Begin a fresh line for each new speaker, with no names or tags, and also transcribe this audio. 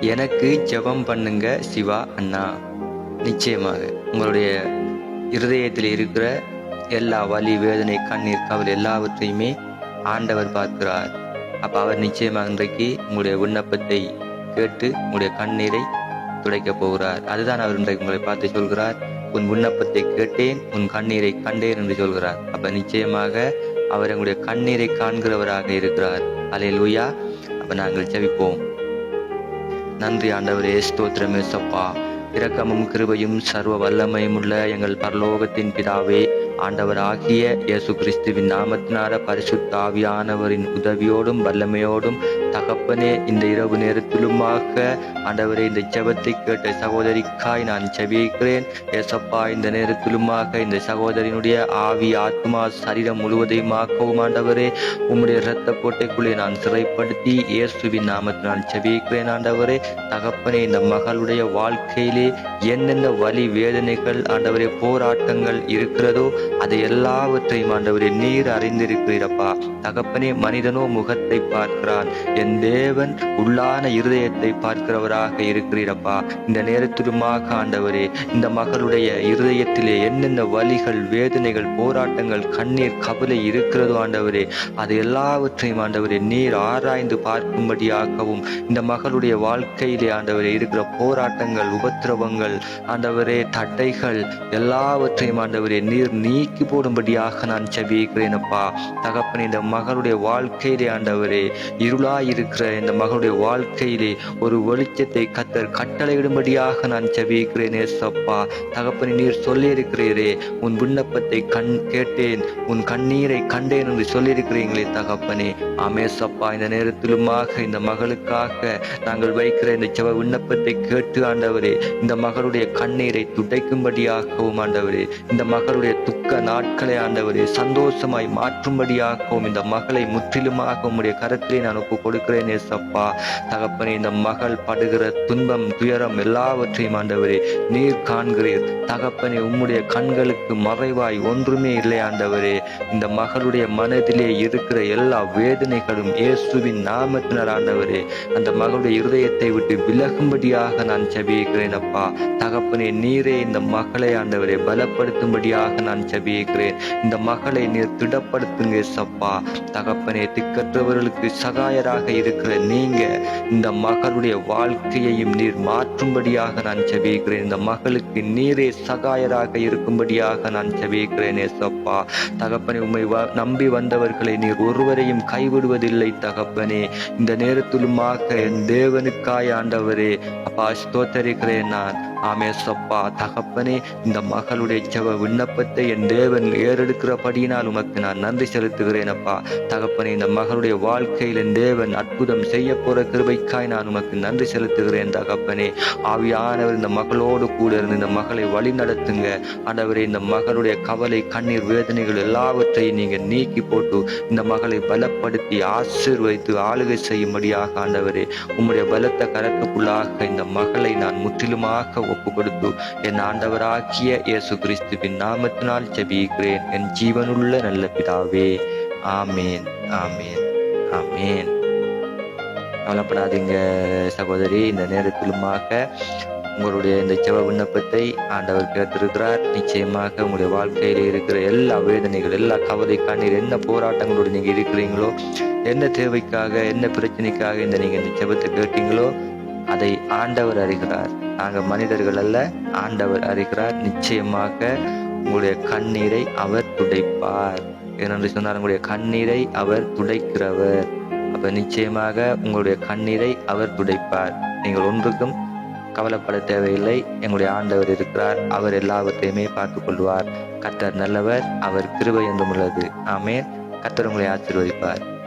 எனக்கு ஜெபம் பண்ணுங்க சிவா அண்ணா. நிச்சயமாக உங்களுடைய இருதயத்தில் இருக்கிற எல்லா வலி வேதனை கண்ணீர் கவல் எல்லாவற்றையுமே ஆண்டவர் பார்க்கிறார். அப்போ அவர் நிச்சயமாக இன்றைக்கு உங்களுடைய விண்ணப்பத்தை கேட்டு உங்களுடைய கண்ணீரை துடைக்கப் போகிறார். அதுதான் அவர் இன்றைக்கு உங்களை பார்த்து சொல்கிறார். உன் விண்ணப்பத்தை கேட்டேன் உன் கண்ணீரை கண்டேன் என்று சொல்கிறார். அப்ப நிச்சயமாக அவர் எங்களுடைய கண்ணீரை காண்கிறவராக இருக்கிறார். அலையில் உயா அப்ப நாங்கள் ஜெபிப்போம். நன்றி ஆண்டவரே. ஸ்தோத்திரமே சப்பா இரக்கமும் கிருபையும் சர்வ வல்லமையும் உள்ள எங்கள் பரலோகத்தின் பிதாவே ஆண்டவர் ஆகிய இயேசு கிறிஸ்துவின் நாமத்தினார பரிசுத்தாவியானவரின் உதவியோடும் வல்லமையோடும் தகப்பனே இந்த இரவு நேரத்திலுமாக ஆண்டவரே இந்த ஜபத்தை கேட்ட சகோதரிக்காய் நான் ஜபிக்கிறேன். ஏசப்பா இந்த நேரத்திலுமாக இந்த சகோதரினுடைய ஆவி ஆத்மா சரீரம் முழுவதையுமாக்கவும் ஆண்டவரே. உம்முடைய இரத்த கோட்டைக்குள்ளே நான் சிறைப்படுத்தி இயேசுவின் நாமத்தில் நான் ஜபிக்கிறேன் ஆண்டவரே. தகப்பனே இந்த மகளுடைய வாழ்க்கையிலே என்னென்ன வலி வேதனைகள் ஆண்டவரே போராட்டங்கள் இருக்கிறதோ அதை எல்லாவற்றையும் ஆண்டவரே நீர் அறிந்திருக்கிறீரப்பா தகப்பனே மனிதனோ முகத்தை பார்க்கிறான். என் தேவன் உள்ளான இருதயத்தை பார்க்கிறவராக இருக்கிறீரப்பா. இந்த நேரத்திலுமாக ஆண்டவரே இந்த மகளுடைய இருதயத்திலே என்னென்ன வலிகள் வேதனைகள் போராட்டங்கள் கண்ணீர் கவலை இருக்கிறதோ ஆண்டவரே அது எல்லாவற்றையும் ஆண்டவரே நீர் ஆராய்ந்து பார்க்கும்படியாகவும் இந்த மகளுடைய வாழ்க்கையிலே ஆண்டவரே இருக்கிற போராட்டங்கள் உபத்திரவங்கள் ஆண்டவரே தட்டைகள் எல்லாவற்றையும் ஆண்டவரே நீர் நீக்கி போடும்படியாக நான் செபிக்கிறேன் அப்பா தகப்பன் இந்த மகளுடைய வாழ்க்கையிலே ஆண்டவரே இருளாய் இருக்கிற இந்த மகளுடைய வாழ்க்கையிலே ஒரு வெளிச்சத்தை கத்தர் கட்டளையிடும்படியாக நான் செவிக்கிறேன் ஏசப்பா. தகப்பனே நீர் சொல்லியிருக்கிறீரே. உன் விண்ணப்பத்தை கண் கேட்டேன் உன் கண்ணீரை கண்டேன் என்று சொல்லியிருக்கிறீங்களே தகப்பனே. அமேசப்பா இந்த நேரத்திலுமாக இந்த மகளுக்காக நாங்கள் வைக்கிற இந்த செவ விண்ணப்பத்தை கேட்டு ஆண்டவரே இந்த மகளுடைய கண்ணீரை துடைக்கும்படியாகவும் ஆண்டவரே இந்த மகளுடைய துக்க நாட்களை ஆண்டவரே சந்தோஷமாய் மாற்றும்படியாகவும் இந்த மகளை முற்றிலுமாக உம்முடைய கரத்திலே நான் ஒப்பு கொடுக்கிறேன் ஏசப்பா. தகப்பனே இந்த மகள் படுகிற துன்பம் துயரம் எல்லாவற்றையும் ஆண்டவரே நீர் காண்கிறீர். தகப்பனே உம்முடைய கண்களுக்கு மறைவாய் ஒன்றுமே இல்லை ஆண்டவரே. இந்த மகளுடைய மனதிலே இருக்கிற எல்லா வேதனைகளும் இயேசுவின் நாமத்தினர் ஆண்டவரே. அந்த மகளுடைய இருதயத்தை விட்டு விலகும்படியாக நான் செபிக்கிறேன் அப்பா. தகப்பனே நீரே இந்த மகளை ஆண்டவரே பலப்படுத்தும்படியாக நான் செபிக்கிறேன் இந்த மகளை நீர் திடப்படுத்துங்க சப்பா தகப்பனே திக்கற்றவர்களுக்கு சகாயராக இருக்கிற நீங்க இந்த மகளுடைய வாழ்க்கையையும் நீர் மாற்றும்படியாக நான் செபிக்கிறேன். இந்த மகளுக்கு நீரே சகாயராக இருக்கும்படியாக நான் ஜெபிக்கிறேன் ஏசப்பா. தகப்பனே உம்மை வ- நம்பி வந்தவர்களை நீர் ஒருவரையும் கைவிடுவதில்லை தகப்பனே. இந்த நேரத்திலுமாக என் தேவனுக்காய் ஆண்டவரே அப்பா ஸ்தோத்தரிக்கிறேன் நான். ஆமேசப்பா தகப்பனே இந்த மகளுடைய ஜெப விண்ணப்பத்தை என் தேவன் ஏறெடுக்கிறபடியினால் உமக்கு நான் நன்றி செலுத்துகிறேன் அப்பா. தகப்பனே இந்த மகளுடைய வாழ்க்கையில் என் தேவன் அற்புதம் செய்ய போற கிருபைக்காய் நான் உமக்கு நன்றி செலுத்துகிறேன் தகப்பனே ஆவியானவர் இந்த மகளோடு கூட இருந்து இந்த மகளை வழி நடத்துங்க. ஆண்டவரே இந்த மகளுடைய கவலை கண்ணீர் வேதனைகள் எல்லாவற்றையும் நீங்க நீக்கி போட்டு இந்த மகளை பலப்படுத்தி ஆசீர்வதித்து ஆளுகை செய்யும்படியாக ஆண்டவரே உம்முடைய பலத்த கரத்துக்குள்ளாக இந்த மகளை நான் முற்றிலுமாக ஒப்பு கொடுத்து என் ஆண்டவராகிய இயேசு கிறிஸ்துவின் நாமத்தினால் ஜெபிக்கிறேன். என் ஜீவனுள்ள நல்ல பிதாவே. ஆமேன். ஆமேன். ஆமேன். கவலைப்படாதீங்க சகோதரி. இந்த நேரத்திலுமாக உங்களுடைய இந்த செவ விண்ணப்பத்தை ஆண்டவர் கேட்டிருக்கிறார். நிச்சயமாக உங்களுடைய வாழ்க்கையில் இருக்கிற எல்லா வேதனைகள் எல்லா கவலை கண்ணீர் என்ன போராட்டங்களோடு நீங்கள் இருக்கிறீங்களோ என்ன தேவைக்காக என்ன பிரச்சனைக்காக இந்த நீங்கள் இந்த ஜெபத்தை கேட்டீங்களோ அதை ஆண்டவர் அறிகிறார். நாங்கள் மனிதர்கள் அல்ல ஆண்டவர் அறிகிறார். நிச்சயமாக உங்களுடைய கண்ணீரை அவர் துடைப்பார். ஏனென்று சொன்னார் உங்களுடைய கண்ணீரை அவர் துடைக்கிறவர். அப்ப நிச்சயமாக உங்களுடைய கண்ணீரை அவர் துடைப்பார். நீங்கள் ஒன்றுக்கும் கவலைப்பட தேவையில்லை. எங்களுடைய ஆண்டவர் இருக்கிறார். அவர் எல்லாவற்றையுமே பார்த்துக் கொள்வார். கத்தர் நல்லவர். அவர் கிருபை என்றும் உள்ளது. ஆமே கத்தர் உங்களை ஆசீர்வதிப்பார்.